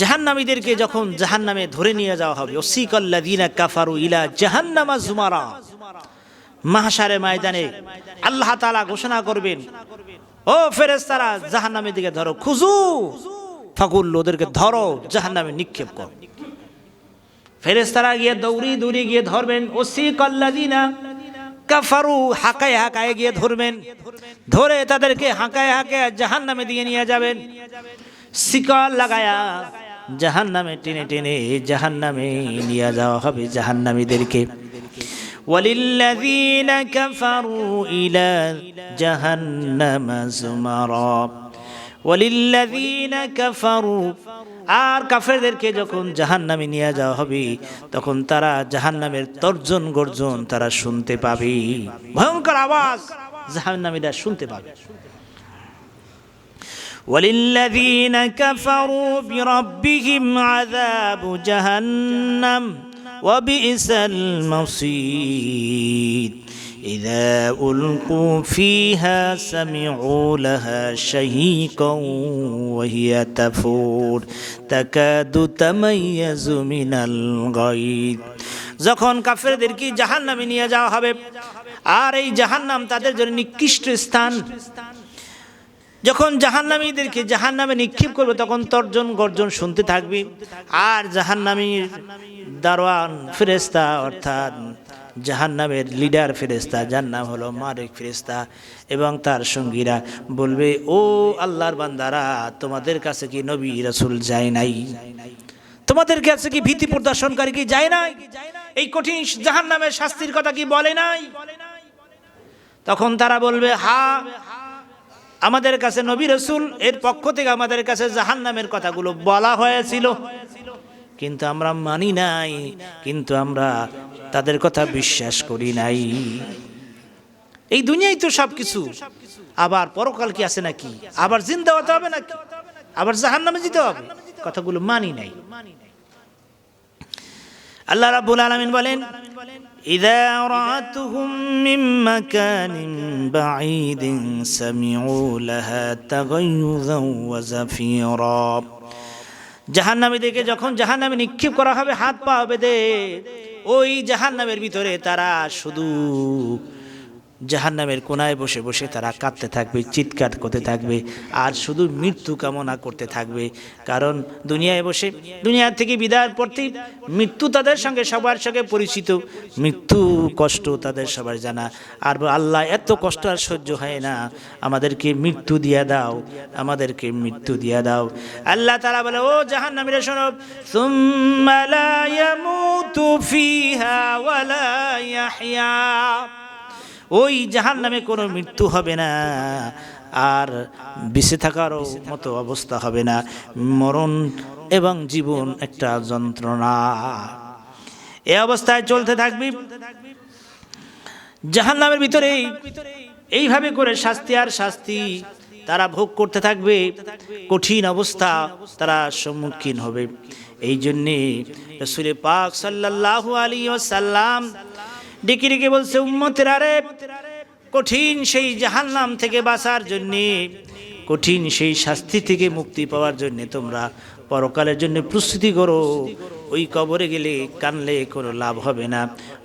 জাহান্নামীদেরকে যখন জাহান্নামে ধরে নিয়ে যাওয়া হবে ওসিকল্লাদিনা কাফারু ইলা জাহান্নামা জুমারা। মাহাসারে ময়দানে আল্লাহ তাআলা ঘোষণা করবেন, ও ফেরেশতারা, জাহান্নামের দিকে ধরো, খুজু। ফাকুল, ওদেরকে ধরো, জাহান্নামে নিক্ষেপ কর। ফেরেশতারা গিয়ে দৌড়ি দৌড়ি গিয়ে ধরবেন ওসিকল্লাদিনা কাফারু হাকায় হাকায় গিয়ে ধরবেন। ধরে তাদেরকে হাঁকায় হাঁকায় জাহান্নামে দিয়ে নিয়ে যাবেন। শিকল লাগায়া জাহান নামে টেনে টেনে জাহান নামে নিয়ে যাওয়া হবে জাহান্নামীদেরকে وللذين كفروا إلى جهنم زمرا وللذين كفروا আর কাফেরদেরকে যখন জাহান্নামে নিয়ে যাওয়া হবে তখন তারা জাহান্নামের তর্জন গর্জন তারা শুনতে পাবে ভয়ঙ্কর আওয়াজ জাহান্নামীরা শুনতে পাবে وللذين كفروا بربهم عذاب جهنم وبئس المصير إذا ألقوا فيها سمعوا لها شهيقا وهي تفور تكاد تميز من الغيظ যখন কাফেরদেরকে জাহান্নামে নিয়ে যাওয়া হবে আর এই জাহান্নাম তাদের জন্য নিকৃষ্ট স্থান যখন জাহান্নামীদেরকে জাহান্নামে নিক্ষেপ করবে, তখন তর্জন গর্জন শুনতে থাকবে। আর জাহান্নামীর দারোয়ান ফেরেস্তা অর্থাৎ জাহান্নামের লিডার ফেরেস্তা যার নাম হলো মারেক ফেরেস্তা এবং তার সঙ্গীরা বলবে, ও আল্লাহর বান্দারা, তোমাদের কাছে কি নবী রাসূল যায় নাই? তোমাদের কাছে কি ভীতি প্রদর্শনকারী কি যায় নাই? এই কঠিন জাহান্নামের শাস্তির কথা কি বলে নাই? তখন তারা বলবে, হা আমাদের কাছে নবী রসুল, এর পক্ষ থেকে আমাদের কাছে জাহান নামের কথাগুলো বলা হয়েছিল। কিন্তু আমরা মানি নাই, কিন্তু আমরা তাদের কথা বিশ্বাস করি নাই। এই দুনিয়ায় তো সব কিছু আবার পরকাল কি আছে নাকি? আবার জিন্দা হতে হবে নাকি? আবার জাহান নামে যেতে হবে? কথাগুলো মানি নাই। আল্লাহ রাব্বুল আলামিন বলেন إذا رأتهم من مكان بعيد سمعوا لها تغيظا وزفيرا জাহান্নামীদেরকে যখন জাহান্নামে নিক্ষেপ করা হবে হাত পা বেঁধে ওই জাহান্নামের ভিতরে তারা শুধু জাহান্নামের কোনায় বসে বসে তারা কাঁদতে থাকবে, চিৎকার করতে থাকবে, আর শুধু মৃত্যু কামনা করতে থাকবে। কারণ দুনিয়ায় বসে, দুনিয়া থেকে বিদায়ের পড়তেই মৃত্যু তাদের সঙ্গে সবার সঙ্গে পরিচিত। মৃত্যু কষ্ট তাদের সবার জানা। আর আল্লাহ এত কষ্ট আর সহ্য হয় না। আমাদেরকে মৃত্যু দিয়া দাও, আমাদেরকে মৃত্যু দিয়া দাও। আল্লাহ তারা বলে, ও জাহান্নামীরা শোনো, সুম্মা লা ইয়ামুতু ফিহা ওয়ালা ইয়াহইয়া। ওই জাহান নামে কোনো মৃত্যু হবে না। আর বেঁচে থাকারও মতো অবস্থা হবে না। মরণ এবং জীবন একটা যন্ত্রণা। এ অবস্থায় চলতে থাকবি। জাহান নামের ভিতরে এইভাবে করে শাস্তি আর শাস্তি তারা ভোগ করতে থাকবে। কঠিন অবস্থা তারা সম্মুখীন হবে। এই জন্যে রসুল পাক সাল্লাল্লাহু আলী সাল্লাম ডেকে ডেকে বলছে, উম্মতের আরে কঠিন সেই জাহান্নাম থেকে বাঁচার জন্যে, কঠিন সেই শাস্তি থেকে মুক্তি পাওয়ার জন্য তোমরা পরকালের জন্য প্রস্তুতি করো। ওই কবরে গেলে কানলে কোনো লাভ হবে না,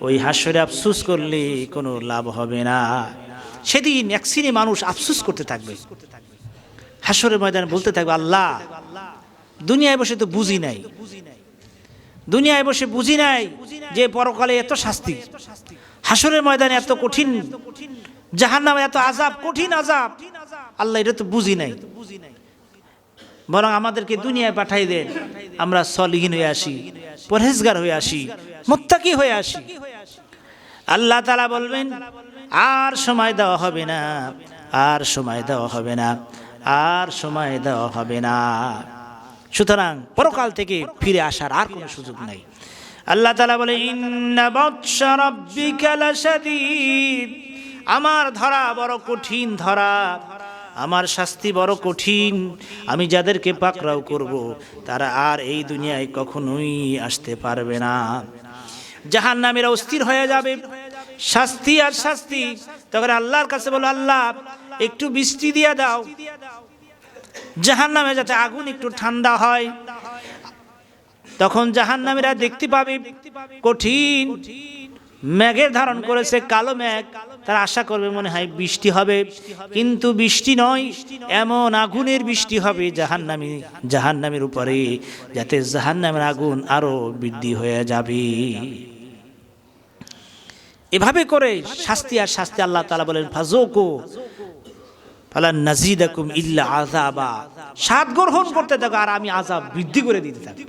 ওই হাস্যরে আফসুস করলে কোনো লাভ হবে না। সেদিন এক মানুষ আফসুস করতে থাকবে। হাসরের ময়দানে বলতে থাকবে, আল্লাহ, দুনিয়ায় বসে তো বুঝি নাই বুঝি নাই। দুনিয়ায় বসে বুঝি নাই যে পরকালে এত শাস্তি। হাসরের ময়দানে এত কঠিন জাহান নামে এত আজাব কঠিন আজাব আল্লাহ এটা তো বুঝি নাই। বরং আমাদেরকে দুনিয়ায় পাঠাই দেন, আমরা সলহীন হয়ে আসি, পরহেজগার হয়ে আসি, মোত্তাকি হয়ে আসি। আল্লাহ তালা বলবেন, আর সময় দেওয়া হবে না, আর সময় দেওয়া হবে না, আর সময় দেওয়া হবে না। সুতরাং পরকাল থেকে ফিরে আসার আর কোনো সুযোগ নাই। আল্লাহ তালা বলে আমার ধরা বড় কঠিন ধরা, আমার শাস্তি বড় কঠিন। আমি যাদেরকে পাকড়াও করব, তারা আর এই দুনিয়ায় কখনোই আসতে পারবে না। জাহান নামেরা অস্থির হয়ে যাবে, শাস্তি আর শাস্তি। তখন আল্লাহর কাছে বলো, আল্লাহ, একটু বৃষ্টি দিয়ে দাও। জাহান নামে যাতে আগুন একটু ঠান্ডা হয়। তখন জাহান্নামীরা দেখতে পাবে কঠিন মেঘের ধারণ করেছে, কালো মেঘ। তারা আশা করবে মনে হয় বৃষ্টি হবে। কিন্তু বৃষ্টি নয়, এমন আগুনের বৃষ্টি হবে জাহান্নামী, জাহান্নামের উপরে, যাতে জাহান্নামের আগুন আরও বৃদ্ধি হয়ে যাবে। এভাবে করে শাস্তি আর শাস্তি আল্লাহ তালা বলেন ফাজোকো ফালা ইল্লা আযাবা। সাত গ্রহণ করতে থাকো আর আমি আযাব বৃদ্ধি করে দিতে থাকি